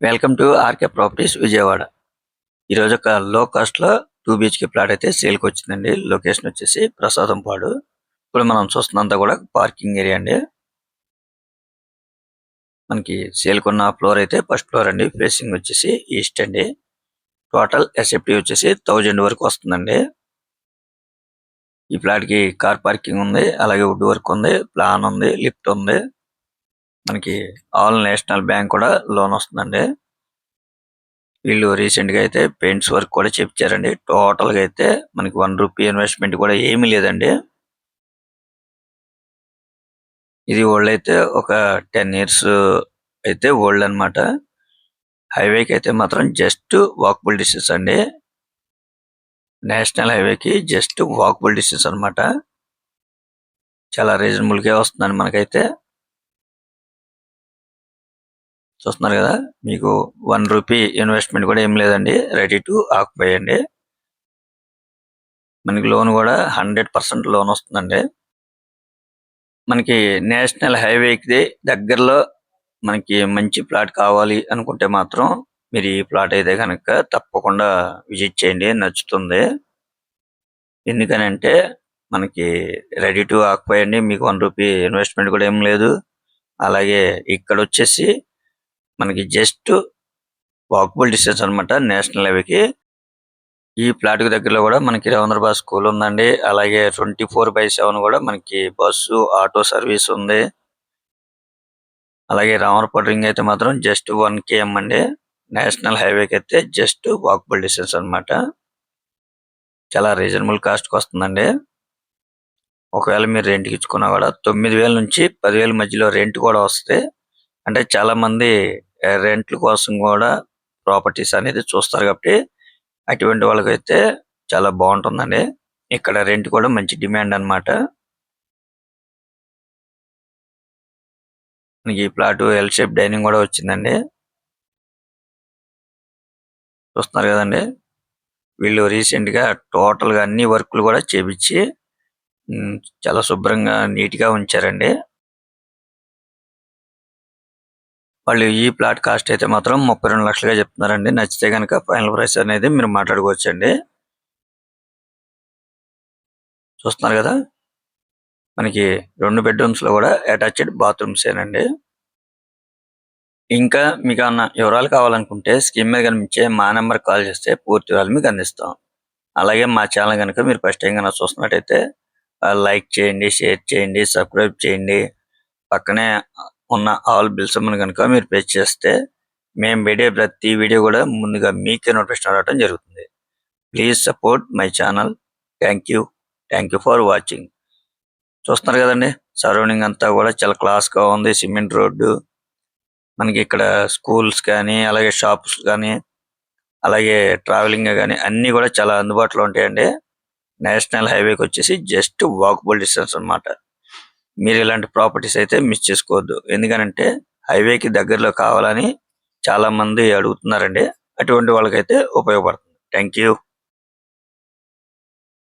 Welcome to RK properties Vijayawada. ఈరోజు ఒక లో కాస్ట్లో టూ బిహెచ్కే ప్లాట్ అయితే సేల్కి వచ్చిందండి. లొకేషన్ వచ్చేసి ప్రసాదం పాడు. ఇప్పుడు మనం చూస్తున్నంత కూడా పార్కింగ్ ఏరియా అండి. మనకి సేల్ ఉన్న ఫ్లోర్ అయితే ఫస్ట్ ఫ్లోర్ అండి. ఫేసింగ్ వచ్చేసి ఈస్ట్ అండి. టోటల్ ఎస్ఎఫ్టీ వచ్చేసి థౌజండ్ వరకు వస్తుందండి. ఈ ఫ్లాట్కి కార్ పార్కింగ్ ఉంది. అలాగే వుడ్ వర్క్ ఉంది. ప్లాన్ ఉంది. లిఫ్ట్ ఉంది. మనకి ఆల్ నేషనల్ బ్యాంక్ కూడా లోన్ వస్తుందండి. వీళ్ళు రీసెంట్గా అయితే పెయింట్స్ వర్క్ కూడా చేపించారండి టోటల్గా అయితే మనకి వన్ రూపీ ఇన్వెస్ట్మెంట్ కూడా ఏమీ లేదండి. ఇది ఓల్డ్ అయితే ఒక టెన్ ఇయర్స్ అయితే ఓల్డ్ అన్నమాట. హైవేకి అయితే మాత్రం జస్ట్ వాకబుల్ డిస్టెన్స్ అండి. నేషనల్ హైవేకి జస్ట్ వాకబుల్ డిస్టెన్స్ అన్నమాట. చాలా రీజనబుల్గా వస్తుందండి మనకైతే. చూస్తున్నారు కదా మీకు వన్ రూపీ ఇన్వెస్ట్మెంట్ కూడా ఏం లేదండి. రెడీ టు ఆక్యుపై అండి. మనకి లోన్ కూడా హండ్రెడ్ పర్సెంట్ లోన్ వస్తుందండి. మనకి నేషనల్ హైవేకి దగ్గరలో మనకి మంచి ప్లాట్ కావాలి అనుకుంటే మాత్రం మీరు ఈ ప్లాట్ అయితే కనుక తప్పకుండా విజిట్ చేయండి నచ్చుతుంది. ఎందుకనంటే మనకి రెడీ టు ఆక్యుపై అండి. మీకు వన్ రూపీ ఇన్వెస్ట్మెంట్ కూడా ఏం లేదు. అలాగే ఇక్కడ వచ్చేసి మనకి జస్ట్ వాకబుల్ డిస్టెన్స్ అన్నమాట నేషనల్ హైవేకి. ఈ ప్లాట్కి దగ్గరలో కూడా మనకి రవీంద్ర స్కూల్ ఉందండి. అలాగే ట్వంటీ ఫోర్ బై సెవెన్ కూడా మనకి బస్సు ఆటో సర్వీస్ ఉంది. అలాగే రామరపట్ రింగ్ అయితే మాత్రం జస్ట్ వన్ కేఎం అండి. నేషనల్ హైవేకి అయితే జస్ట్ వాకబుల్ డిస్టెన్స్ అన్నమాట. చాలా రీజనబుల్ కాస్ట్కి వస్తుందండి. ఒకవేళ మీరు రెంట్కి ఇచ్చుకున్నా కూడా తొమ్మిది వేల నుంచి పదివేల మధ్యలో రెంట్ కూడా వస్తుంది అంటే చాలా మంది రెంట్ల కోసం కూడా ప్రాపర్టీస్ అనేది చూస్తారు కాబట్టి అటువంటి వాళ్ళకైతే చాలా బాగుంటుందండి. ఇక్కడ రెంట్ కూడా మంచి డిమాండ్ అన్నమాట. మనకి ఈ ప్లాట్ ఎల్ షేప్ డైనింగ్ కూడా వచ్చిందండి. చూస్తున్నారు కదండి. వీళ్ళు రీసెంట్గా టోటల్గా అన్ని వర్క్లు కూడా చేపించి చాలా శుభ్రంగా నీట్గా ఉంచారండి. వాళ్ళు ఈ ప్లాట్ కాస్ట్ అయితే మాత్రం ముప్పై రెండు లక్షలుగా చెప్తున్నారండి. నచ్చితే కనుక ఫైనల్ ప్రైస్ అనేది మీరు మాట్లాడుకోవచ్చండి. చూస్తున్నారు కదా? మనకి రెండు బెడ్రూమ్స్లో కూడా అటాచ్డ్ బాత్రూమ్సేనండి ఇంకా మీకు అన్న వివరాలు కావాలనుకుంటే స్కీమ్ మీద కనిపించే మా నెంబర్ కాల్ చేస్తే పూర్తి వివరాలు మీకు అందిస్తాం. అలాగే మా ఛానల్ కనుక మీరు ఫస్ట్ టైం కనుక చూస్తున్నట్టయితే లైక్ చేయండి షేర్ చేయండి సబ్స్క్రైబ్ చేయండి. పక్కనే ఉన్న ఆల్ బిల్స్ కనుక మీరు పే చేస్తే మేము వీడియో ప్రతి వీడియో కూడా ముందుగా మీకే నోటిఫికేషన్ రావడం జరుగుతుంది. Please support my channel thank you thank you for watching చూస్తున్నారు కదండి సరౌండింగ్ అంతా కూడా చాలా క్లాస్గా ఉంది. సిమెంట్ రోడ్డు మనకి ఇక్కడ స్కూల్స్ కానీ అలాగే షాప్స్ కానీ అలాగే ట్రావెలింగ్ కానీ అన్ని కూడా చాలా అందుబాటులో ఉంటాయండి. నేషనల్ హైవేకి వచ్చేసి జస్ట్ వాకబుల్ డిస్టెన్స్ అన్నమాట. మీరు ఇలాంటి ప్రాపర్టీస్ అయితే మిస్ చేసుకోవద్దు. ఎందుకనంటే హైవేకి దగ్గరలో కావాలని చాలా మంది అడుగుతున్నారండి. అటువంటి వాళ్ళకైతే ఉపయోగపడుతుంది. Thank you